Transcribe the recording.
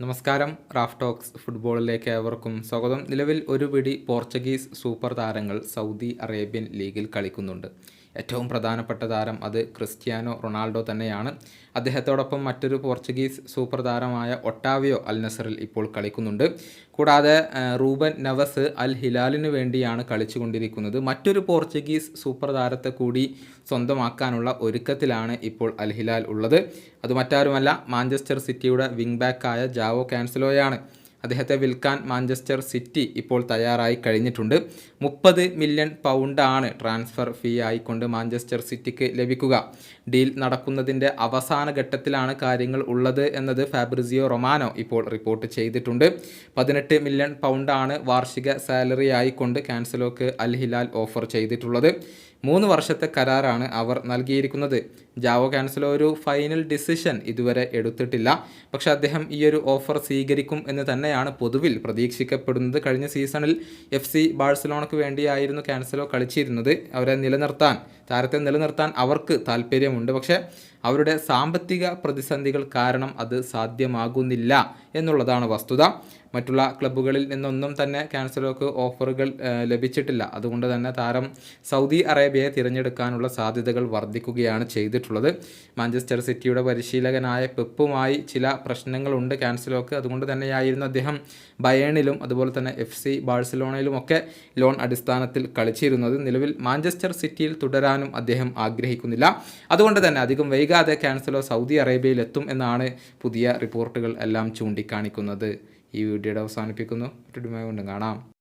നമസ്കാരം Raf talks ഫുട്ബോളിലേക്ക് ഏവർക്കും സ്വാഗതം. നിലവിൽ ഒരു പിടി പോർച്ചുഗീസ് സൂപ്പർ താരങ്ങൾ സൗദി അറേബ്യൻ ലീഗിൽ കളിക്കുന്നുണ്ട്. ഏറ്റവും പ്രധാനപ്പെട്ട താരം അത് ക്രിസ്ത്യാനോ റൊണാൾഡോ തന്നെയാണ്. അദ്ദേഹത്തോടൊപ്പം മറ്റൊരു പോർച്ചുഗീസ് സൂപ്പർ താരമായ ഒട്ടാവിയോ അൽ നസറിൽ ഇപ്പോൾ കളിക്കുന്നുണ്ട്. കൂടാതെ റൂബൻ നവസ് അൽ ഹിലാലിന് വേണ്ടിയാണ് കളിച്ചുകൊണ്ടിരിക്കുന്നത്. മറ്റൊരു പോർച്ചുഗീസ് സൂപ്പർ താരത്തെ കൂടി സ്വന്തമാക്കാനുള്ള ഒരുക്കത്തിലാണ് ഇപ്പോൾ അൽ ഹിലാൽ ഉള്ളത്. അത് മറ്റാരുമല്ല മാഞ്ചസ്റ്റർ സിറ്റിയുടെ വിങ് ബാക്കായ ജാവോ ക്യാൻസലോയാണ് അദ്ദേഹത്തെ വിൽക്കാൻ മാഞ്ചസ്റ്റർ സിറ്റി ഇപ്പോൾ തയ്യാറായി കഴിഞ്ഞിട്ടുണ്ട്. മുപ്പത് മില്യൺ പൗണ്ടാണ് ട്രാൻസ്ഫർ ഫീ ആയിക്കൊണ്ട് മാഞ്ചസ്റ്റർ സിറ്റിക്ക് ലഭിക്കുക. ഡീൽ നടക്കുന്നതിന്റെ അവസാന ഘട്ടത്തിലാണ് കാര്യങ്ങൾ ഉള്ളത് എന്നത് ഫാബ്രിസിയോ റൊമാനോ ഇപ്പോൾ റിപ്പോർട്ട് ചെയ്തിട്ടുണ്ട്. പതിനെട്ട് മില്യൺ പൗണ്ടാണ് വാർഷിക സാലറി ആയിക്കൊണ്ട് ക്യാൻസലോക്ക് അൽ ഹിലാൽ ഓഫർ ചെയ്തിട്ടുള്ളത്. മൂന്ന് വർഷത്തെ കരാറാണ് അവർ നൽകിയിരിക്കുന്നത്. ജാവോ കാൻസലോ ഒരു ഫൈനൽ ഡിസിഷൻ ഇതുവരെ എടുത്തിട്ടില്ല. പക്ഷേ അദ്ദേഹം ഈ ഒരു ഓഫർ സ്വീകരിക്കും എന്ന് തന്നെയാണ് പൊതുവിൽ പ്രതീക്ഷിക്കപ്പെടുന്നത്. കഴിഞ്ഞ സീസണിൽ എഫ് സി ബാഴ്സലോണയ്ക്ക് വേണ്ടിയായിരുന്നു കാൻസലോ കളിച്ചിരുന്നത്. അവരെ നിലനിർത്താൻ താരത്തെ നിലനിർത്താൻ അവർക്ക് താല്പര്യമുണ്ട്. പക്ഷേ അവരുടെ സാമ്പത്തിക പ്രതിസന്ധികൾ കാരണം അത് സാധ്യമാകുന്നില്ല എന്നുള്ളതാണ് വസ്തുത. മറ്റുള്ള ക്ലബ്ബുകളിൽ നിന്നൊന്നും തന്നെ ക്യാൻസലോക്ക് ഓഫറുകൾ ലഭിച്ചിട്ടില്ല. അതുകൊണ്ട് തന്നെ താരം സൗദി അറേബ്യയെ തിരഞ്ഞെടുക്കാനുള്ള സാധ്യതകൾ വർദ്ധിക്കുകയാണ് ചെയ്തിട്ടുള്ളത്. മാഞ്ചസ്റ്റർ സിറ്റിയുടെ പരിശീലകനായ പെപ്പുമായി ചില പ്രശ്നങ്ങളുണ്ട് ക്യാൻസലോക്ക് അതുകൊണ്ട് തന്നെയായിരുന്നു അദ്ദേഹം ബയേണിലും അതുപോലെ തന്നെ എഫ് സി ബാഴ്സലോണയിലുമൊക്കെ ലോൺ അടിസ്ഥാനത്തിൽ കളിച്ചിരുന്നത്. നിലവിൽ മാഞ്ചസ്റ്റർ സിറ്റിയിൽ തുടരാനും അദ്ദേഹം ആഗ്രഹിക്കുന്നില്ല. അതുകൊണ്ട് തന്നെ അധികം വൈകാതെ ക്യാൻസലോ സൗദി അറേബ്യയിൽ എത്തും എന്നാണ് പുതിയ റിപ്പോർട്ടുകൾ എല്ലാം ചൂണ്ടിക്കാണിക്കുന്നത്. ഈ വീഡിയോയുടെ അവസാനിപ്പിക്കുന്നു. മറ്റൊരു കാണാം.